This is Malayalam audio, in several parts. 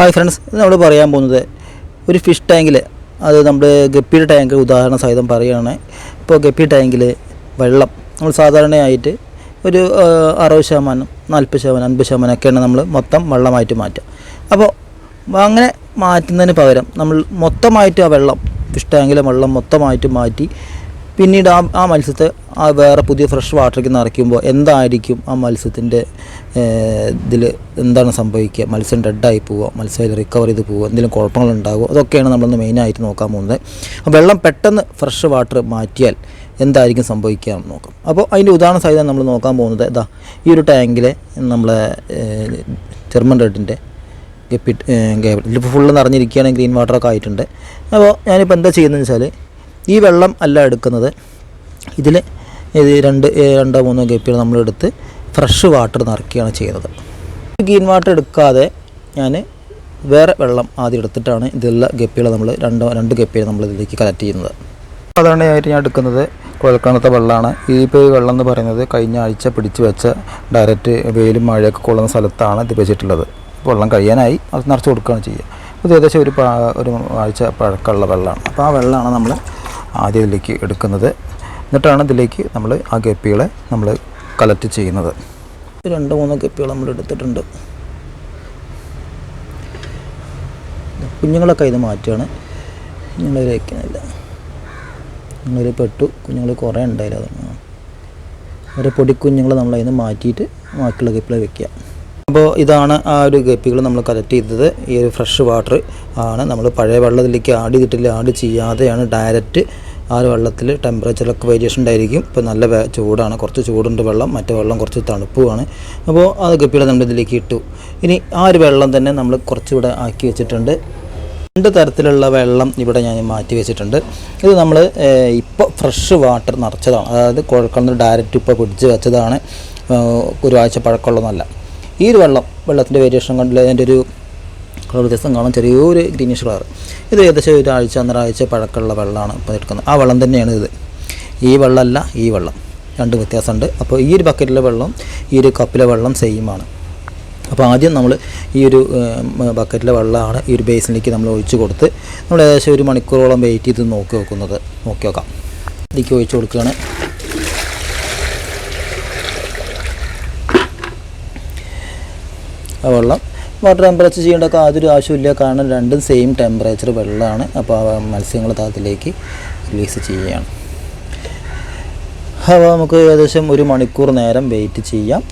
ഹായ് ഫ്രണ്ട്സ് നമ്മൾ പറയാൻ പോകുന്നത് ഒരു ഫിഷ് ടാങ്കിൽ അത് നമ്മൾ ഗപ്പിയുടെ ടാങ്ക് ഉദാഹരണ സഹിതം പറയുകയാണ്. ഇപ്പോൾ ഗപ്പി ടാങ്കിൽ വെള്ളം നമ്മൾ സാധാരണയായിട്ട് ഒരു അറുപത് ശതമാനം നാൽപ്പത് ശതമാനം അൻപത് ശതമാനം ഒക്കെയാണ് നമ്മൾ മൊത്തം വെള്ളമായിട്ട് മാറ്റുക. അപ്പോൾ അങ്ങനെ മാറ്റുന്നതിന് പകരം നമ്മൾ മൊത്തമായിട്ട് ആ വെള്ളം ഫിഷ് ടാങ്കിലെ വെള്ളം മൊത്തമായിട്ട് മാറ്റി പിന്നീട് ആ ആ മത്സ്യത്തെ ആ വേറെ പുതിയ ഫ്രഷ് വാട്ടറിലേക്ക് നിറയ്ക്കുമ്പോൾ എന്തായിരിക്കും ആ മത്സ്യത്തിന്റെ ഇതിൽ എന്താണ് സംഭവിക്കുക? മത്സ്യം ഡെഡായി പോവുക മത്സ്യം റിക്കവർ ചെയ്ത് പോവുക എന്തെങ്കിലും കുഴപ്പങ്ങളുണ്ടാകുമോ അതൊക്കെയാണ് നമ്മളൊന്ന് മെയിനായിട്ട് നോക്കാൻ പോകുന്നത്. അപ്പോൾ വെള്ളം പെട്ടെന്ന് ഫ്രഷ് വാട്ടർ മാറ്റിയാൽ എന്തായിരിക്കും സംഭവിക്കുക എന്ന് നോക്കാം. അപ്പോൾ അതിന്റെ ഉദാഹരണ സഹിതം നമ്മൾ നോക്കാൻ പോകുന്നത് ഇതാ ഈ ഒരു ടാങ്കിലെ നമ്മളെ ജർമ്മൻ റെഡിന്റെ ഗപ്പി ഇതിലിപ്പോൾ ഫുള്ള് നിറഞ്ഞിരിക്കുകയാണെങ്കിൽ ഗ്രീൻ വാട്ടറൊക്കെ ആയിട്ടുണ്ട്. അപ്പോൾ ഞാനിപ്പോൾ എന്താ ചെയ്യുന്നതെന്ന് വെച്ചാൽ ഈ വെള്ളം അല്ല എടുക്കുന്നത്. ഇതിൽ ഇത് രണ്ട് രണ്ടോ മൂന്നോ ഗപ്പികൾ നമ്മളെടുത്ത് ഫ്രഷ് വാട്ടർ നിറയ്ക്കുകയാണ് ചെയ്യുന്നത്. ഗ്രീൻ വാട്ടർ എടുക്കാതെ ഞാൻ വേറെ വെള്ളം ആദ്യം എടുത്തിട്ടാണ് ഇതിലുള്ള ഗപ്പികളെ നമ്മൾ രണ്ടോ രണ്ട് ഗപ്പികൾ നമ്മൾ ഇതിലേക്ക് കളക്ട് ചെയ്യുന്നത്. സാധാരണയായിട്ട് ഞാൻ എടുക്കുന്നത് കുഴൽക്കിണത്തെ വെള്ളമാണ് ഈ ഇപ്പോൾ വെള്ളം എന്ന് പറയുന്നത് കഴിഞ്ഞ ആഴ്ച പിടിച്ച് വെച്ച ഡയറക്റ്റ് വെയിലും മഴയൊക്കെ കൊള്ളുന്ന സ്ഥലത്താണ് ഇത് വെച്ചിട്ടുള്ളത്. വെള്ളം കഴിയാനായി അത് നിറച്ച് കൊടുക്കുകയാണ് ചെയ്യുക. ഇത് ഏകദേശം ഒരു ഒരു ആഴ്ച പഴക്കമുള്ള വെള്ളമാണ് അപ്പോൾ ആ വെള്ളമാണ് നമ്മൾ ആദ്യം ഇതിലേക്ക് എടുക്കുന്നത്. എന്നിട്ടാണ് ഇതിലേക്ക് നമ്മൾ ആ ഗപ്പികളെ നമ്മൾ കളക്ട് ചെയ്യുന്നത്. രണ്ട് മൂന്ന് ഗപ്പികൾ നമ്മൾ എടുത്തിട്ടുണ്ട്. കുഞ്ഞുങ്ങളൊക്കെ ഇത് മാറ്റുകയാണ് കുഞ്ഞുങ്ങളെ വയ്ക്കുന്നില്ല കുഞ്ഞുങ്ങൾ പെട്ടു. കുഞ്ഞുങ്ങൾ കുറേ ഉണ്ടായില്ല അതൊന്നും ഒരു പൊടിക്കുഞ്ഞുങ്ങൾ നമ്മൾ അതിന് മാറ്റിയിട്ട് ബാക്കിയുള്ള ഗപ്പികളെ വെക്കുക. അപ്പോൾ ഇതാണ് ആ ഒരു ഗപ്പികൾ നമ്മൾ കളക്ട് ചെയ്തത്. ഈ ഒരു ഫ്രഷ് വാട്ടർ ആണ്. നമ്മൾ പഴയ വെള്ളത്തിലേക്ക് ആഡ് ചെയ്തിട്ടില്ല. ആഡ് ചെയ്യാതെയാണ് ഡയറക്റ്റ് ആ വെള്ളത്തിൽ ടെമ്പറേച്ചറിലൊക്കെ വേരിയേഷൻ ഉണ്ടായിരിക്കും. ഇപ്പോൾ നല്ല ചൂടാണ്. കുറച്ച് ചൂടുണ്ട് വെള്ളം. മറ്റേ വെള്ളം കുറച്ച് തണുപ്പുമാണ്. അപ്പോൾ ആ ഗപ്പികളെ നമ്മൾ ഇതിലേക്ക് ഇട്ടു. ഇനി ആ ഒരു വെള്ളം തന്നെ നമ്മൾ കുറച്ചുകൂടെ ആക്കി വെച്ചിട്ടുണ്ട്. രണ്ട് തരത്തിലുള്ള വെള്ളം ഇവിടെ ഞാൻ മാറ്റി വെച്ചിട്ടുണ്ട്. ഇത് നമ്മൾ ഇപ്പോൾ ഫ്രഷ് വാട്ടർ നിറച്ചതാണ്. അതായത് കുഴൽക്കിണർ ഡയറക്റ്റ് ഇപ്പോൾ പിടിച്ച് വെച്ചതാണ്. ഒരാഴ്ച പഴക്കമുള്ളതല്ല. ഈ ഒരു വെള്ളം വെള്ളത്തിന്റെ വേരിയേഷൻ കണ്ടില്ല അതിന്റെ ഒരു കളർ വ്യത്യാസം കാണാം ചെറിയൊരു ഗ്രീനിഷ് കളർ ഇത് ഏകദേശം ഒരാഴ്ച ഒന്നരാഴ്ച പഴക്കമുള്ള വെള്ളമാണ് ഇപ്പോൾ എടുക്കുന്നത്. ആ വെള്ളം തന്നെയാണ് ഇത്. ഈ വെള്ളമല്ല ഈ വെള്ളം. രണ്ട് വ്യത്യാസമുണ്ട്. അപ്പോൾ ഈ ഒരു ബക്കറ്റിലെ വെള്ളം ഈ ഒരു കപ്പിലെ വെള്ളം സെയിമാണ് അപ്പോൾ ആദ്യം നമ്മൾ ഈ ഒരു ബക്കറ്റിലെ വെള്ളമാണ് ഈ ഒരു ബേസിലേക്ക് നമ്മൾ ഒഴിച്ചു കൊടുത്ത് നമ്മൾ ഏകദേശം ഒരു മണിക്കൂറോളം വെയിറ്റ് ചെയ്ത് നോക്കി വെക്കുന്നത്. നോക്കി നോക്കാം ഇതിലേക്ക് ഒഴിച്ച് കൊടുക്കുകയാണ്. വെള്ളം. വാട്ടർ ടെമ്പറേച്ചർ ചെയ്യേണ്ട യാതൊരു ആവശ്യമില്ല. കാരണം രണ്ടും സെയിം ടെമ്പറേച്ചർ വെള്ളമാണ്. അപ്പോൾ ആ മത്സ്യങ്ങൾ താത്തിലേക്ക് റിലീസ് ചെയ്യുകയാണ് അപ്പോൾ നമുക്ക് ഏകദേശം ഒരു മണിക്കൂർ നേരം വെയിറ്റ് ചെയ്യാം.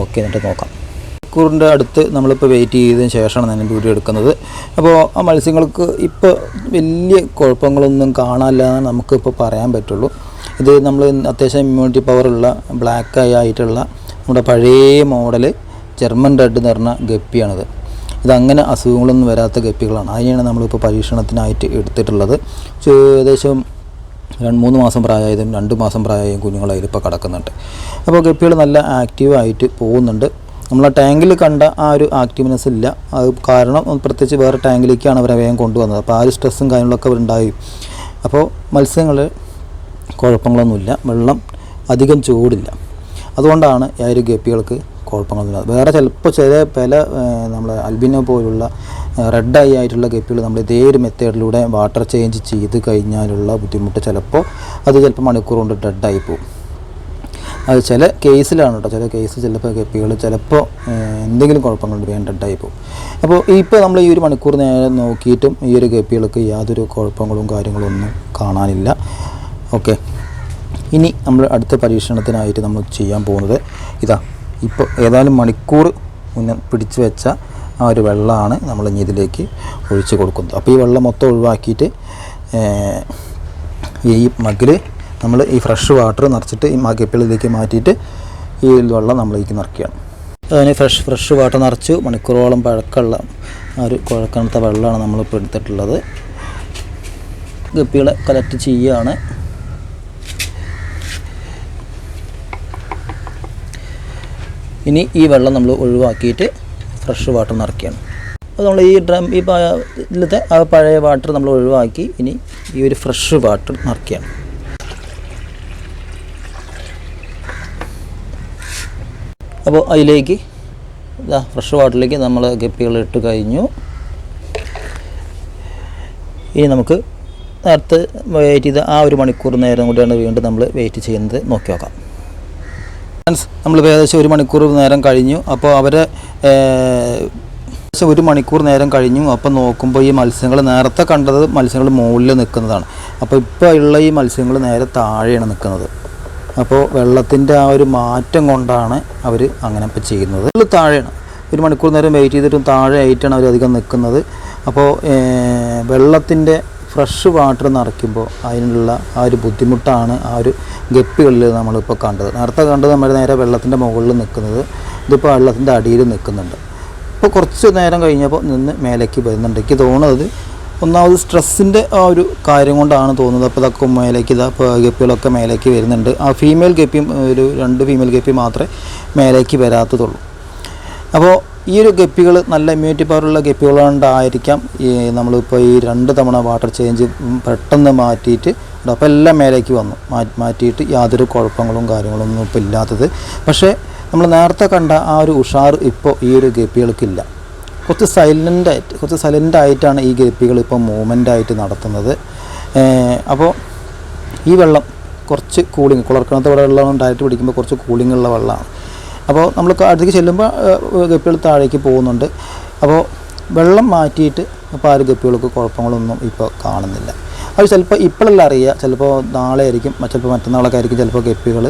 ഓക്കെ എന്നിട്ട് നോക്കാം. മണിക്കൂറിന്റെ അടുത്ത് നമ്മളിപ്പോൾ വെയിറ്റ് ചെയ്തതിന് ശേഷമാണ് ഞാൻ വീഡിയോ എടുക്കുന്നത്. അപ്പോൾ ആ മത്സ്യങ്ങൾക്ക് ഇപ്പോൾ വലിയ കുഴപ്പങ്ങളൊന്നും കാണാനില്ല എന്ന് നമുക്കിപ്പോൾ പറയാൻ പറ്റുള്ളൂ. ഇത് നമ്മൾ അത്യാവശ്യം ഇമ്മ്യൂണിറ്റി പവറുള്ള ബ്ലാക്ക് ആയിട്ടുള്ള നമ്മുടെ പഴയ മോഡൽ ജർമ്മൻ റെഡ് എന്ന് പറഞ്ഞ ഗപ്പിയാണിത്. ഇതങ്ങനെ അസുഖങ്ങളൊന്നും വരാത്ത ഗപ്പികളാണ്. അതിനെയാണ് നമ്മളിപ്പോൾ പരീക്ഷണത്തിനായിട്ട് എടുത്തിട്ടുള്ളത്. ഏകദേശം രണ്ട് മൂന്ന് മാസം പ്രായമായതും രണ്ട് മാസം പ്രായമായും കുഞ്ഞുങ്ങൾ അതിലിപ്പോൾ കിടക്കുന്നുണ്ട്. അപ്പോൾ ഗപ്പികൾ നല്ല ആക്റ്റീവായിട്ട് പോകുന്നുണ്ട്. നമ്മൾ ആ ടാങ്കിൽ കണ്ട ആ ഒരു ആക്റ്റീവ്നെസ് ഇല്ല. അത് കാരണം പ്രത്യേകിച്ച് വേറെ ടാങ്കിലേക്കാണ് അവരെ വേഗം കൊണ്ടുവന്നത്. അപ്പോൾ ആ ഒരു സ്ട്രെസ്സും കാര്യങ്ങളൊക്കെ ഉണ്ടായി. അപ്പോൾ മത്സ്യങ്ങൾ കുഴപ്പങ്ങളൊന്നുമില്ല. വെള്ളം അധികം ചൂടില്ല. അതുകൊണ്ടാണ് ആ ഒരു ഗപ്പികൾക്ക് കുഴപ്പങ്ങളൊന്നുമില്ല. വേറെ ചിലപ്പോൾ ചില പല നമ്മൾ അൽബിനോ പോലുള്ള റെഡ് ഐ ആയിട്ടുള്ള ഗപ്പികൾ നമ്മൾ ഇതേ ഒരു മെത്തേഡിലൂടെ വാട്ടർ ചേഞ്ച് ചെയ്ത് കഴിഞ്ഞാലുള്ള ബുദ്ധിമുട്ട് ചിലപ്പോൾ അത് ചിലപ്പോൾ മണിക്കൂർ കൊണ്ട് ആയി പോകും. അത് ചില കേസിലാണ് കേട്ടോ. ചില കേസ് ചിലപ്പോൾ ഗപ്പികൾ ചിലപ്പോൾ എന്തെങ്കിലും കുഴപ്പങ്ങളുണ്ട് വേണ്ട ഡെഡ് ആയി പോകും. അപ്പോൾ ഇപ്പോൾ നമ്മൾ ഈ ഒരു മണിക്കൂർ നേരം നോക്കിയിട്ടും ഈ ഒരു ഗപ്പികൾക്ക് യാതൊരു കുഴപ്പങ്ങളും കാര്യങ്ങളും ഒന്നും കാണാനില്ല. ഓക്കെ. ഇനി നമ്മൾ അടുത്ത പരീക്ഷണത്തിനായിട്ട് നമ്മൾ ചെയ്യാൻ പോകുന്നത് ഇതാ. ഇപ്പോൾ ഏതാനും മണിക്കൂർ മുന്നേ പിടിച്ചു വെച്ച ആ ഒരു വെള്ളമാണ് നമ്മൾ ഇനി ഇതിലേക്ക് ഒഴിച്ച് കൊടുക്കുന്നത്. അപ്പോൾ ഈ വെള്ളം മൊത്തം ഒഴിവാക്കിയിട്ട് ഈ മഗ്ഗിൽ നമ്മൾ ഈ ഫ്രഷ് വാട്ടർ നിറച്ചിട്ട് ഈ മഗ്ഗപ്പിളിലേക്ക് മാറ്റിയിട്ട് ഈ വെള്ളം നമ്മളിലേക്ക് നിറയ്ക്കുകയാണ്. അതിന് ഫ്രഷ് ഫ്രഷ് വാട്ടർ നിറച്ചു മണിക്കൂറോളം പഴക്കമുള്ള ആ ഒരു കുഴക്കണത്തെ വെള്ളമാണ് നമ്മളിപ്പോൾ എടുത്തിട്ടുള്ളത്. ഗപ്പികളെ കളക്ട് ചെയ്യുകയാണ്. ഇനി ഈ വെള്ളം നമ്മൾ ഒഴിവാക്കിയിട്ട് ഫ്രഷ് വാട്ടർ നിറയ്ക്കുകയാണ്. അപ്പോൾ നമ്മൾ ഈ ഡ്രം ഈ ഇതിലത്തെ ആ പഴയ വാട്ടർ നമ്മൾ ഒഴിവാക്കി ഇനി ഈ ഒരു ഫ്രഷ് വാട്ടർ നിറയ്ക്കുകയാണ്. അപ്പോൾ അതിലേക്ക് ഇതാ ഫ്രഷ് വാട്ടറിലേക്ക് നമ്മൾ ഗപ്പികൾ ഇട്ട് കഴിഞ്ഞു. ഇനി നമുക്ക് നേരത്തെ വെയിറ്റ് ചെയ്ത ആ ഒരു മണിക്കൂർ നേരം കൂടിയാണ് വീണ്ടും നമ്മൾ വെയിറ്റ് ചെയ്യുന്നത്. നോക്കി നോക്കാം. ഫ്രണ്ട്സ് നമ്മൾ ഏകദേശം ഒരു മണിക്കൂർ നേരം കഴിഞ്ഞു. അപ്പോൾ അവരെ ഏകദേശം ഒരു മണിക്കൂർ നേരം കഴിഞ്ഞു. അപ്പോൾ നോക്കുമ്പോൾ ഈ മത്സ്യങ്ങൾ നേരത്തെ കണ്ടത് മത്സ്യങ്ങൾ മുകളിൽ നിൽക്കുന്നതാണ്. അപ്പോൾ ഇപ്പോൾ ഉള്ള ഈ മത്സ്യങ്ങൾ നേരെ താഴെയാണ് നിൽക്കുന്നത്. അപ്പോൾ വെള്ളത്തിന്റെ ആ ഒരു മാറ്റം കൊണ്ടാണ് അവർ അങ്ങനെ ഇപ്പോൾ ചെയ്യുന്നത്. ഇതിൽ താഴെയാണ്. ഒരു മണിക്കൂർ നേരം വെയിറ്റ് ചെയ്തിട്ടും താഴെ ആയിട്ടാണ് അവർ അധികം നിൽക്കുന്നത് അപ്പോൾ വെള്ളത്തിന്റെ ഫ്രഷ് വാട്ടർ നിറയ്ക്കുമ്പോൾ അതിനുള്ള ആ ഒരു ബുദ്ധിമുട്ടാണ് ആ ഒരു ഗപ്പികളിൽ നമ്മളിപ്പോൾ കണ്ടത്. നേരത്തെ കണ്ടത് നമ്മൾ നേരെ വെള്ളത്തിന്റെ മുകളിൽ നിൽക്കുന്നത്. ഇതിപ്പോൾ വെള്ളത്തിന്റെ അടിയിൽ നിൽക്കുന്നുണ്ട്. ഇപ്പോൾ കുറച്ച് നേരം കഴിഞ്ഞപ്പോൾ നിന്ന് മേലേക്ക് വരുന്നുണ്ട്. എനിക്ക് തോന്നുന്നത് ഒന്നാമത് സ്ട്രെസ്സിന്റെ ആ ഒരു കാര്യം കൊണ്ടാണ് തോന്നുന്നത്. അപ്പോൾ ഇതൊക്കെ മേലേക്ക് ഇതാ ഗപ്പികളൊക്കെ മേലേക്ക് വരുന്നുണ്ട്. ആ ഫീമെയിൽ ഗപ്പിയും ഒരു രണ്ട് ഫീമെയിൽ ഗപ്പി മാത്രമേ മേലേക്ക് വരാത്തതുള്ളൂ. അപ്പോൾ ഈ ഒരു ഗപ്പികൾ നല്ല ഇമ്മ്യൂണിറ്റി പവറുള്ള ഗപ്പികൾ കൊണ്ടായിരിക്കാം ഈ നമ്മളിപ്പോൾ ഈ രണ്ട് തവണ വാട്ടർ ചേഞ്ച് പെട്ടെന്ന് മാറ്റിയിട്ട് അപ്പോൾ എല്ലാം മേലേക്ക് വന്നു. മാറ്റി മാറ്റിയിട്ട് യാതൊരു കുഴപ്പങ്ങളും കാര്യങ്ങളൊന്നും ഇപ്പോൾ ഇല്ലാത്തത്. പക്ഷേ നമ്മൾ നേരത്തെ കണ്ട ആ ഒരു ഉഷാർ ഇപ്പോൾ ഈ ഒരു ഗപ്പികൾക്കില്ല. കുറച്ച് സൈലന്റ് ആയിട്ട് കുറച്ച് സൈലന്റ് ആയിട്ടാണ് ഈ ഗപ്പികൾ ഇപ്പോൾ മൂവ്മെന്റ് ആയിട്ട് നടത്തുന്നത് അപ്പോൾ ഈ വെള്ളം കുറച്ച് കൂളിംഗ് കുളർക്കണത്തെ വെള്ളം ഡയറക്റ്റ് പിടിക്കുമ്പോൾ കുറച്ച് കൂളിംഗ് ഉള്ള വെള്ളമാണ് അപ്പോൾ നമ്മൾ അടുത്തേക്ക് ചെല്ലുമ്പോൾ ഗപ്പികൾ താഴേക്ക് പോകുന്നുണ്ട്. അപ്പോൾ വെള്ളം മാറ്റിയിട്ട് അപ്പോൾ ആ ഒരു ഗപ്പികൾക്ക് കുഴപ്പങ്ങളൊന്നും ഇപ്പോൾ കാണുന്നില്ല. അത് ചിലപ്പോൾ ഇപ്പോഴല്ല അറിയുക. ചിലപ്പോൾ നാളെ ആയിരിക്കും ചിലപ്പോൾ മറ്റന്നാളൊക്കെ ആയിരിക്കും ചിലപ്പോൾ ഗപ്പികൾ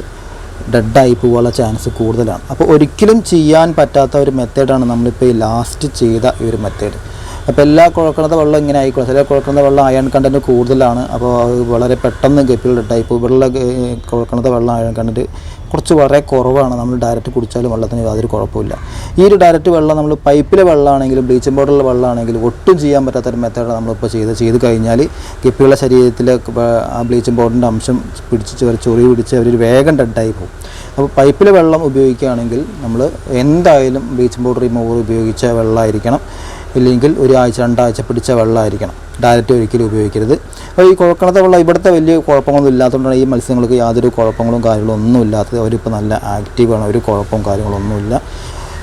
ഡെഡായി പോകാനുള്ള ചാൻസ് കൂടുതലാണ്. അപ്പോൾ ഒരിക്കലും ചെയ്യാൻ പറ്റാത്ത ഒരു മെത്തേഡാണ് നമ്മളിപ്പോൾ ഈ ലാസ്റ്റ് ചെയ്ത ഈ ഒരു മെത്തേഡ്. അപ്പോൾ എല്ലാ കുഴക്കണത്തെ വെള്ളം ഇങ്ങനെ ആയിക്കോളും. ചില കുഴക്കണത്തെ വെള്ളം അയൺ കണ്ടന്റ് കൂടുതലാണ്. അപ്പോൾ അത് വളരെ പെട്ടെന്ന് ഡെഡായി ഇപ്പോൾ ഇവിടെയുള്ള കുഴക്കണത്തെ വെള്ളം അയൺ കണ്ടന്റ് കുറച്ച് വളരെ കുറവാണ്. നമ്മൾ ഡയറക്റ്റ് കുടിച്ചാലും വെള്ളത്തിന് യാതൊരു കുഴപ്പമില്ല ഈ ഒരു ഡയറക്റ്റ് വെള്ളം നമ്മൾ പൈപ്പിലെ വെള്ളമാണെങ്കിലും ബ്ലീച്ചിങ് പൗഡറിലെ വെള്ളമാണെങ്കിലും ഒട്ടും ചെയ്യാൻ പറ്റാത്തൊരു മെത്തേഡ് നമ്മളിപ്പോൾ ചെയ്ത് ചെയ്ത് കഴിഞ്ഞാൽ ഗപ്പികളുടെ ശരീരത്തിലെ ആ ബ്ലീച്ചിങ് പൗഡറിന്റെ അംശം പിടിച്ച് ഒരു ചൊറി പിടിച്ച് അവർ വേഗം ഡെഡായി പോകും. അപ്പോൾ പൈപ്പിലെ വെള്ളം ഉപയോഗിക്കുകയാണെങ്കിൽ നമ്മൾ എന്തായാലും ബ്ലീച്ചിങ് പൗഡർ റിമൂവർ ഉപയോഗിച്ച വെള്ളമായിരിക്കണം. ഇല്ലെങ്കിൽ ഒരാഴ്ച രണ്ടാഴ്ച പിടിച്ച വെള്ളമായിരിക്കണം. ഡയറക്റ്റ് ഒരിക്കലും ഉപയോഗിക്കരുത്. അപ്പോൾ ഈ കുഴക്കണത്തെ വെള്ളം ഇവിടുത്തെ വലിയ കുഴപ്പങ്ങളൊന്നും ഇല്ലാത്തതുകൊണ്ടാണ് ഈ മത്സ്യങ്ങൾക്ക് യാതൊരു കുഴപ്പങ്ങളും കാര്യങ്ങളും ഒന്നും ഇല്ലാത്തത് അവരിപ്പോൾ നല്ല ആക്റ്റീവാണ് ഒരു കുഴപ്പവും കാര്യങ്ങളൊന്നുമില്ല.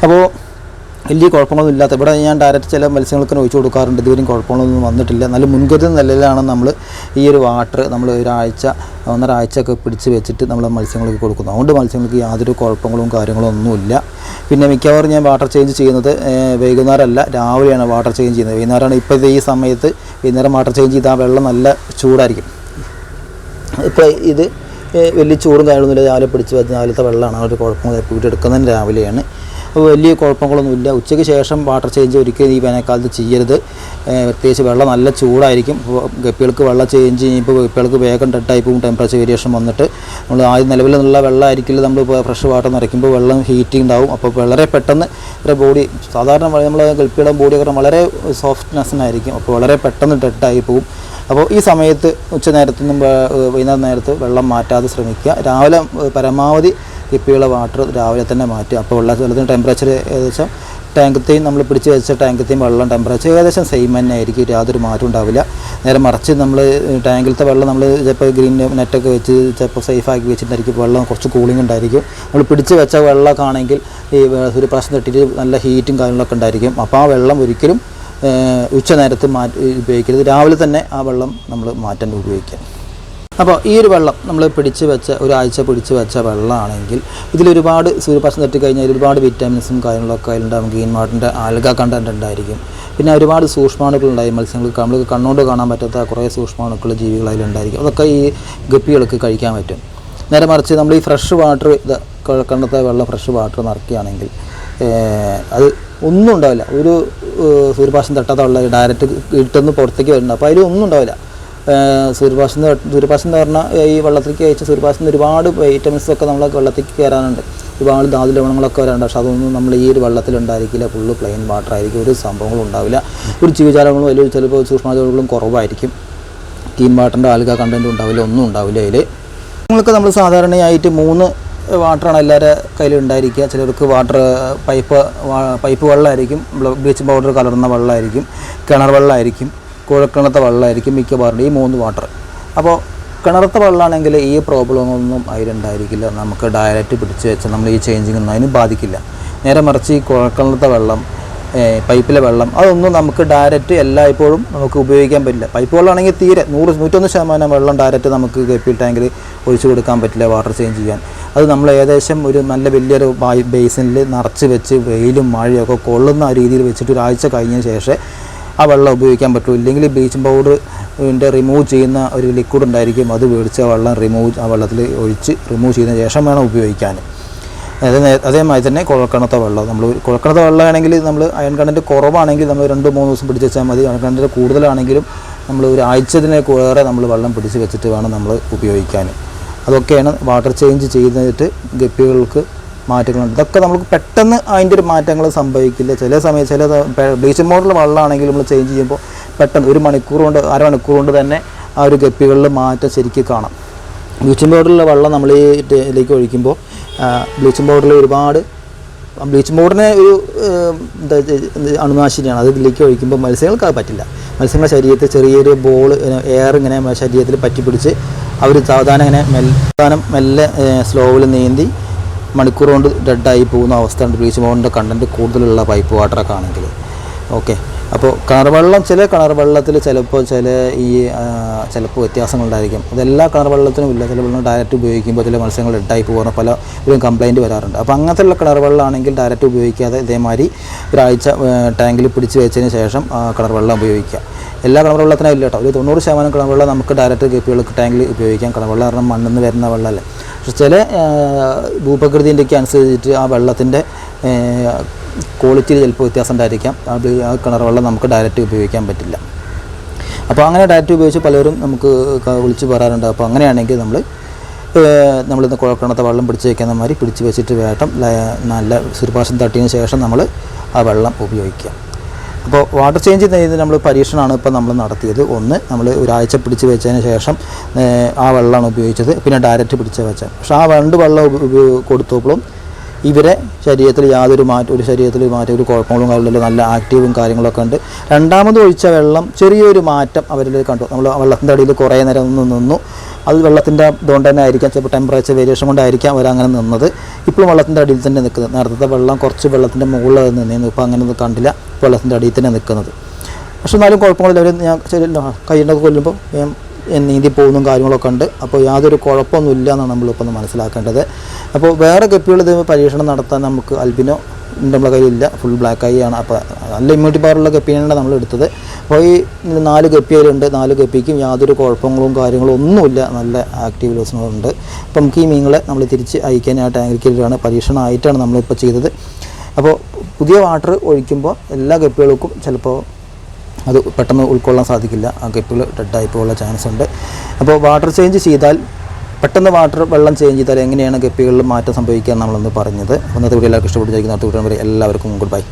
അപ്പോൾ വലിയ കുഴപ്പങ്ങളൊന്നും ഇല്ലാത്ത ഇവിടെ ഞാൻ ഡയറക്റ്റ് ചില മത്സ്യങ്ങൾക്ക് ഒഴിച്ചു കൊടുക്കാറുണ്ട്. ഇതുവരെയും കുഴപ്പങ്ങളൊന്നും വന്നിട്ടില്ല. നല്ല മുൻകരുതൽ നിലയിലാണ് നമ്മൾ ഈ ഒരു വാട്ടർ നമ്മൾ ഒരാഴ്ച ഒന്നര ആഴ്ചയൊക്കെ പിടിച്ച് വെച്ചിട്ട് നമ്മൾ മത്സ്യങ്ങൾക്ക് കൊടുക്കുന്നത്. അതുകൊണ്ട് മത്സ്യങ്ങൾക്ക് യാതൊരു കുഴപ്പങ്ങളും കാര്യങ്ങളും ഒന്നുമില്ല. പിന്നെ മിക്കവാറും ഞാൻ വാട്ടർ ചേഞ്ച് ചെയ്യുന്നത് വൈകുന്നേരമല്ല. രാവിലെയാണ് വാട്ടർ ചേഞ്ച് ചെയ്യുന്നത്. വൈകുന്നേരമാണ് ഇപ്പോഴത്തെ ഈ സമയത്ത് വൈകുന്നേരം വാട്ടർ ചേഞ്ച് ചെയ്താൽ ആ വെള്ളം നല്ല ചൂടായിരിക്കും. ഇപ്പോൾ ഇത് വലിയ ചൂടും കാര്യങ്ങളൊന്നുമില്ല രാവിലെ പിടിച്ച് വെച്ച് രാവിലത്തെ വെള്ളമാണ്. ഒരു കുഴപ്പം വീട്ടെടുക്കുന്നതിന് രാവിലെയാണ്. വലിയ കുഴപ്പങ്ങളൊന്നുമില്ല. ഉച്ചയ്ക്ക് ശേഷം വാട്ടർ ചേഞ്ച് ഒരിക്കലും ഈ വേനൽക്കാലത്ത് ചെയ്യരുത്. പ്രത്യേകിച്ച് വെള്ളം നല്ല ചൂടായിരിക്കും. ഗപ്പികൾക്ക് വെള്ളം ചേഞ്ച് ചെയ്യുമ്പോൾ ഗപ്പികൾക്ക് വേഗം പോകും. ടെമ്പറേച്ചർ വേരിയേഷൻ വന്നിട്ട് നമ്മൾ ആദ്യം നിലവിലുള്ള വെള്ളമായിരിക്കില്ല. നമ്മൾ ഫ്രഷ് വാട്ടർ നിറയ്ക്കുമ്പോൾ വെള്ളം ഹീറ്റിംഗ് ഉണ്ടാവും. അപ്പോൾ വളരെ പെട്ടെന്ന് ബോഡി സാധാരണ നമ്മൾ ഗൾപ്പിയുടെ ബോഡിയൊക്കെ വളരെ സോഫ്റ്റ്നെസ്സിനായിരിക്കും അപ്പോൾ വളരെ പെട്ടെന്ന് ഡെഡായി പോകും. അപ്പോൾ ഈ സമയത്ത് ഉച്ച നേരത്തുനിന്നും വൈകുന്നേരം നേരത്ത് വെള്ളം മാറ്റാതെ ശ്രമിക്കുക. രാവിലെ പരമാവധി ഗപ്പിയുടെ വാട്ടർ രാവിലെ തന്നെ മാറ്റുക അപ്പോൾ ഉള്ള വെള്ളത്തിന് ടെമ്പറേച്ചർ ഏകദേശം ടാങ്കത്തെയും നമ്മൾ പിടിച്ച് വെച്ച ടാങ്കത്തെയും വെള്ളം ടെമ്പറേച്ചർ ഏകദേശം സെയിം തന്നെ ആയിരിക്കും. യാതൊരു മാറ്റം ഉണ്ടാവില്ല. നേരെ മറിച്ച് നമ്മൾ ടാങ്കിലത്തെ വെള്ളം നമ്മൾ ചിലപ്പോൾ ഗ്രീൻ നെറ്റൊക്കെ വെച്ച് ചിലപ്പോൾ സേഫാക്കി വെച്ചിട്ടുണ്ടായിരിക്കും. വെള്ളം കുറച്ച് കൂളിംഗ് ഉണ്ടായിരിക്കും. നമ്മൾ പിടിച്ച് വെച്ച വെള്ളമൊക്കെ ആണെങ്കിൽ ഈ ഒരു പ്രശ്നം തട്ടിയിട്ട് നല്ല ഹീറ്റും കാര്യങ്ങളൊക്കെ ഉണ്ടായിരിക്കും. അപ്പോൾ ആ വെള്ളം ഒരിക്കലും ഉച്ച നേരത്ത് മാറ്റി ഉപയോഗിക്കരുത്. രാവിലെ തന്നെ ആ വെള്ളം നമ്മൾ മാറ്റാൻ ഉപയോഗിക്കുക അപ്പോൾ ഈ ഒരു വെള്ളം നമ്മൾ പിടിച്ച് വെച്ച ഒരാഴ്ച പിടിച്ച് വെച്ച വെള്ളമാണെങ്കിൽ ഇതിലൊരുപാട് സൂര്യപ്രകാശം തട്ടിക്കഴിഞ്ഞാൽ ഒരുപാട് വിറ്റാമിൻസും കാര്യങ്ങളൊക്കെ അതിലുണ്ടാകും ഗ്രീൻ മാർട്ടിന്റെ ആൽഗ കണ്ടന്റ് ഉണ്ടായിരിക്കും. പിന്നെ ഒരുപാട് സൂക്ഷ്മാണുക്കളുണ്ടായി മത്സ്യങ്ങൾക്ക്. നമ്മൾ കണ്ണുകൊണ്ട് കാണാൻ പറ്റാത്ത കുറേ സൂക്ഷ്മാണുക്കൾ ജീവികൾ അതിലുണ്ടായിരിക്കും. അതൊക്കെ ഈ ഗപ്പികൾക്ക് കഴിക്കാൻ പറ്റും. നേരെ മറിച്ച് നമ്മൾ ഈ ഫ്രഷ് വാട്ടർ ഇത് കണ്ടത്തെ വെള്ളം ഫ്രഷ് വാട്ടർ നിറയ്ക്കുകയാണെങ്കിൽ അത് ഒന്നും ഉണ്ടാവില്ല. ഒരു ഏഹ്, സൂര്യപ്രകാശം തട്ടാത്ത വെള്ളം ഡയറക്റ്റ് ഇട്ടെന്ന് പുറത്തേക്ക് വരുന്നുണ്ട് അപ്പോൾ അതിലൊന്നും ഉണ്ടാവില്ല. സൂര്യപ്രകാശം സൂര്യപ്രകാശം എന്ന് പറഞ്ഞാൽ ഈ വെള്ളത്തിലേക്ക് അയച്ച സൂര്യപ്രകാശത്തിന് ഒരുപാട് വൈറ്റമിൻസ് ഒക്കെ നമ്മളെ വെള്ളത്തിലേക്ക് കയറാനുണ്ട്. ഒരുപാട് ധാതു ലവണങ്ങളൊക്കെ വരാനുണ്ട് പക്ഷെ അതൊന്നും നമ്മൾ ഈ ഒരു വെള്ളത്തിൽ ഉണ്ടായിരിക്കില്ല ഫുള്ള് പ്ലെയിൻ വാട്ടർ ആയിരിക്കും. ഒരു സംഭവങ്ങളും ഉണ്ടാവില്ല. ഒരു ജീവജാലങ്ങളും വലിയ ചിലപ്പോൾ സൂക്ഷ്മജാലങ്ങളും കുറവായിരിക്കും. ടീം വാട്ടറിന്റെ ആൽഗ കണ്ടന്റും ഉണ്ടാവില്ല. ഒന്നും ഉണ്ടാവില്ല അതിൽ. നിങ്ങൾക്ക് നമ്മൾ സാധാരണയായിട്ട് മൂന്ന് വാട്ടറാണ് എല്ലാവരുടെ കയ്യിൽ ഉണ്ടായിരിക്കുക. ചിലർക്ക് വാട്ടർ പൈപ്പ് പൈപ്പ് വെള്ളമായിരിക്കും. ബ്ലീച്ചിങ് പൗഡർ കലർന്ന വെള്ളമായിരിക്കും. കിണർ വെള്ളമായിരിക്കും. കുഴക്കിണത്തെ വെള്ളമായിരിക്കും മിക്കവാറും ഈ മൂന്ന് വാട്ടർ അപ്പോൾ കിണറത്തെ വെള്ളമാണെങ്കിൽ ഈ പ്രോബ്ലം ഒന്നും അതിലുണ്ടായിരിക്കില്ല. നമുക്ക് ഡയറക്റ്റ് പിടിച്ച് വെച്ചാൽ നമ്മൾ ഈ ചേഞ്ചിങ് ഒന്നും അതിന് ബാധിക്കില്ല. നേരെ മറിച്ച് ഈ കുഴക്കിണത്തെ വെള്ളം പൈപ്പിലെ വെള്ളം അതൊന്നും നമുക്ക് ഡയറക്റ്റ് എല്ലായ്പ്പോഴും നമുക്ക് ഉപയോഗിക്കാൻ പറ്റില്ല. പൈപ്പ് വെള്ളമാണെങ്കിൽ തീരെ നൂറ് നൂറ്റൊന്ന് ശതമാനം വെള്ളം ഡയറക്റ്റ് നമുക്ക് കെപ്പി ടാങ്കിൽ ഒഴിച്ചു കൊടുക്കാൻ പറ്റില്ല വാട്ടർ ചേഞ്ച് ചെയ്യാൻ. അത് നമ്മൾ ഏകദേശം ഒരു നല്ല വലിയൊരു ബേസിനിൽ നിറച്ച് വെച്ച് വെയിലും മഴയൊക്കെ കൊള്ളുന്ന രീതിയിൽ വെച്ചിട്ട് ഒരാഴ്ച കഴിഞ്ഞതിന് ശേഷം ആ വെള്ളം ഉപയോഗിക്കാൻ പറ്റുമോ ഇല്ലെങ്കിൽ ബ്ലീച്ചിങ് പൗഡറിന്റെ റിമൂവ് ചെയ്യുന്ന ഒരു ലിക്വിഡ് ഉണ്ടായിരിക്കും. അത് മേടിച്ച് ആ വെള്ളം റിമൂവ് ആ വെള്ളത്തിൽ ഒഴിച്ച് റിമൂവ് ചെയ്തതിന് ശേഷം വേണം ഉപയോഗിക്കാൻ. അതേ അതേമാതിരി തന്നെ കുഴക്കണത്ത വെള്ളം. നമ്മൾ കുഴക്കണത്ത വെള്ളമാണെങ്കിൽ നമ്മൾ അയൺ കണ്ടന്റ് കുറവാണെങ്കിൽ നമ്മൾ രണ്ട് മൂന്ന് ദിവസം പിടിച്ച് വെച്ചാൽ മതി. അയൺ കണ്ടന്റ് കൂടുതലാണെങ്കിലും നമ്മൾ ഒരു ആഴ്ചതിനെ വേറെ നമ്മൾ വെള്ളം പിടിച്ച് വെച്ചിട്ട് വേണം നമ്മൾ ഉപയോഗിക്കാൻ. അതൊക്കെയാണ് വാട്ടർ ചേഞ്ച് ചെയ്തിട്ട് ഗപ്പികൾക്ക് മാറ്റങ്ങളുണ്ട്. ഇതൊക്കെ നമുക്ക് പെട്ടെന്ന് അതിന്റെ ഒരു മാറ്റങ്ങൾ സംഭവിക്കില്ല. ചില സമയം ചില ബ്ലീച്ചിങ് പൗഡറിൽ വെള്ളമാണെങ്കിൽ നമ്മൾ ചേഞ്ച് ചെയ്യുമ്പോൾ പെട്ടെന്ന് ഒരു മണിക്കൂർ കൊണ്ട് അരമണിക്കൂർ കൊണ്ട് തന്നെ ആ ഒരു ഗപ്പികളിൽ മാറ്റം ശരിക്കും കാണാം. ബ്ലീച്ചിങ് പൗഡറിലെ വെള്ളം നമ്മൾ ഈ ഇതിലേക്ക് ഒഴിക്കുമ്പോൾ ബ്ലീച്ചിങ് പൗഡറിൽ ഒരുപാട് ബ്ലീച്ചിങ് പൗഡറിനെ ഒരു എന്താ അണുനാശിനിയാണ്. അത് ഇതിലേക്ക് ഒഴിക്കുമ്പോൾ മത്സ്യങ്ങൾക്ക് അത് പറ്റില്ല. മത്സ്യങ്ങളുടെ ശരീരത്തിൽ ചെറിയൊരു ബോൾ എയർ ഇങ്ങനെ ശരീരത്തിൽ പറ്റി പിടിച്ച് അവർ സാവധാനം ഇങ്ങനെ മെൽ സാവധാനം മെല്ലെ സ്ലോവിൽ നീന്തി മണിക്കൂർ കൊണ്ട് ഡെഡായി പോകുന്ന അവസ്ഥയുണ്ട് ബ്ലീച്ച് പൗഡറിന്റെ കണ്ടന്റ് കൂടുതലുള്ള പൈപ്പ് വാട്ടറൊക്കെ ആണെങ്കിൽ ഓക്കെ അപ്പോൾ കിണർ വെള്ളം ചില കിണർ വെള്ളത്തിൽ ചിലപ്പോൾ ചില ഈ ചിലപ്പോൾ വ്യത്യാസങ്ങളുണ്ടായിരിക്കും അതെല്ലാ കിണർ വെള്ളത്തിനും ഇല്ല. ചില വെള്ളം ഡയറക്റ്റ് ഉപയോഗിക്കുമ്പോൾ ചില മത്സ്യങ്ങൾ ഡെഡായി പോകുന്ന പല ഒരു കംപ്ലൈന്റ് വരാറുണ്ട്. അപ്പോൾ അങ്ങനത്തെയുള്ള കിണർ വെള്ളമാണെങ്കിൽ ഡയറക്റ്റ് ഉപയോഗിക്കാതെ ഇതേമാതിരി ഒരാഴ്ച ടാങ്കിൽ പിടിച്ച് വെച്ചതിന് ശേഷം കിണർ വെള്ളം ഉപയോഗിക്കുക. എല്ലാ കിണർ വെള്ളത്തിനും ഇല്ല കേട്ടോ ഒരു തൊണ്ണൂറ് ശതമാനം കിണർ വെള്ളം നമുക്ക് ഡയറക്റ്റ് ഗപ്പികൾക്ക് ടാങ്കിൽ ഉപയോഗിക്കാം. കിണർ വെള്ളം കാരണം മണ്ണിൽ നിന്ന് വരുന്ന വെള്ളമല്ലേ ചില ഭൂപ്രകൃതിന്റെയൊക്കെ അനുസരിച്ചിട്ട് ആ വെള്ളത്തിന്റെ ക്വാളിറ്റിയിൽ ചിലപ്പോൾ വ്യത്യാസം ഉണ്ടായിരിക്കാം. ആ കിണർ വെള്ളം നമുക്ക് ഡയറക്റ്റ് ഉപയോഗിക്കാൻ പറ്റില്ല. അപ്പോൾ അങ്ങനെ ഡയറക്റ്റ് ഉപയോഗിച്ച് പലരും നമുക്ക് വിളിച്ച് പറയാറുണ്ട്. അപ്പോൾ അങ്ങനെയാണെങ്കിൽ നമ്മൾ നമ്മളിന്ന് കുഴക്കണത്തെ വെള്ളം പിടിച്ച് വയ്ക്കുന്ന മാതിരി പിടിച്ച് വെച്ചിട്ട് വേട്ടം നല്ല സുരുപാശം തട്ടിയതിന് ശേഷം നമ്മൾ ആ വെള്ളം ഉപയോഗിക്കുക. അപ്പോൾ വാട്ടർ ചേഞ്ച് ചെയ്ത് നമ്മൾ പരീക്ഷണമാണ് ഇപ്പോൾ നമ്മൾ നടത്തിയത്. ഒന്ന് നമ്മൾ ഒരാഴ്ച പിടിച്ച് വെച്ചതിന് ശേഷം ആ വെള്ളമാണ് ഉപയോഗിച്ചത്. പിന്നെ ഡയറക്റ്റ് പിടിച്ച് വെച്ചത്. പക്ഷേ ആ രണ്ട് വെള്ളം കൊടുത്തപ്പോഴും ഇവരെ ശരീരത്തിൽ യാതൊരു മാറ്റം ഒരു ശരീരത്തിൽ മാറ്റം ഒരു കുഴപ്പങ്ങളും കാര്യമില്ല നല്ല ആക്റ്റീവും കാര്യങ്ങളൊക്കെ ഉണ്ട്. രണ്ടാമത് ഒഴിച്ച വെള്ളം ചെറിയൊരു മാറ്റം അവരിൽ കണ്ടു. നമ്മൾ വെള്ളത്തിന്റെ അടിയിൽ കുറേ നേരം ഒന്ന് നിന്നു. അത് വെള്ളത്തിന്റെ ഇതുകൊണ്ട് തന്നെ ആയിരിക്കാം. ചിലപ്പോൾ ടെമ്പറേച്ചർ വേരിയേഷൻ കൊണ്ടായിരിക്കാം അവരങ്ങനെ നിന്നത്. ഇപ്പോഴും വെള്ളത്തിന്റെ അടിയിൽ തന്നെ നിൽക്കുന്നത്. നേരത്തെ വെള്ളം കുറച്ച് വെള്ളത്തിന്റെ മുകളിൽ നിന്നിരുന്നു. ഇപ്പോൾ അങ്ങനെ ഒന്നും കണ്ടില്ല. വെള്ളത്തിന്റെ അടിയിൽ തന്നെ നിൽക്കുന്നത്. പക്ഷെ എന്നാലും കുഴപ്പമില്ല അവർ ഞാൻ ശരി കൈയുണ്ടൊക്കെ കൊല്ലുമ്പോൾ നീന്തി പോകുന്നതും കാര്യങ്ങളൊക്കെ ഉണ്ട്. അപ്പോൾ യാതൊരു കുഴപ്പമൊന്നുമില്ല എന്നാണ് നമ്മളിപ്പോൾ ഒന്ന് മനസ്സിലാക്കേണ്ടത്. അപ്പോൾ വേറെ ഗപ്പികൾ ഇത് പരീക്ഷണം നടത്താൻ നമുക്ക് അൽബിനോ നമ്മുടെ കയ്യിലില്ല. ഫുൾ ബ്ലാക്ക് ഐ ആണ്. അപ്പോൾ നല്ല ഇമ്മ്യൂണിറ്റി പവറുള്ള ഗപ്പിയാണ് നമ്മൾ എടുത്തത്. അപ്പോൾ ഈ നാല് ഗപ്പികളുണ്ട് നാല് ഗപ്പിക്കും യാതൊരു കുഴപ്പങ്ങളും കാര്യങ്ങളും ഒന്നുമില്ല. നല്ല ആക്റ്റീവ് ലോസിനുണ്ട് അപ്പോൾ നമുക്ക് ഈ മീനുകളെ നമ്മൾ തിരിച്ച് അയക്കാനായിട്ട് ആഗ്രഹിക്കുകയാണ് പരീക്ഷണമായിട്ടാണ് നമ്മളിപ്പോൾ ചെയ്തത്. അപ്പോൾ പുതിയ വാട്ടർ ഒഴിക്കുമ്പോൾ എല്ലാ ഗപ്പികൾക്കും ചിലപ്പോൾ അത് പെട്ടെന്ന് ഉൾക്കൊള്ളാൻ സാധിക്കില്ല. ആ കെപ്പുകൾ ഡെഡായി പോകാനുള്ള ചാൻസ് ഉണ്ട്. അപ്പോൾ വാട്ടർ ചേഞ്ച് ചെയ്താൽ പെട്ടെന്ന് വാട്ടർ വെള്ളം ചേഞ്ച് ചെയ്താൽ എങ്ങനെയാണ് ഗപ്പികളിൽ മാറ്റം സംഭവിക്കുക നമ്മളൊന്ന് പറഞ്ഞത്. അന്നത്തെ വീഡിയോ എല്ലാവർക്കും ഇഷ്ടപ്പെട്ടിരിക്കുന്ന. അടുത്ത വീഡിയോ വരെ എല്ലാവർക്കും ഗുഡ് ബൈ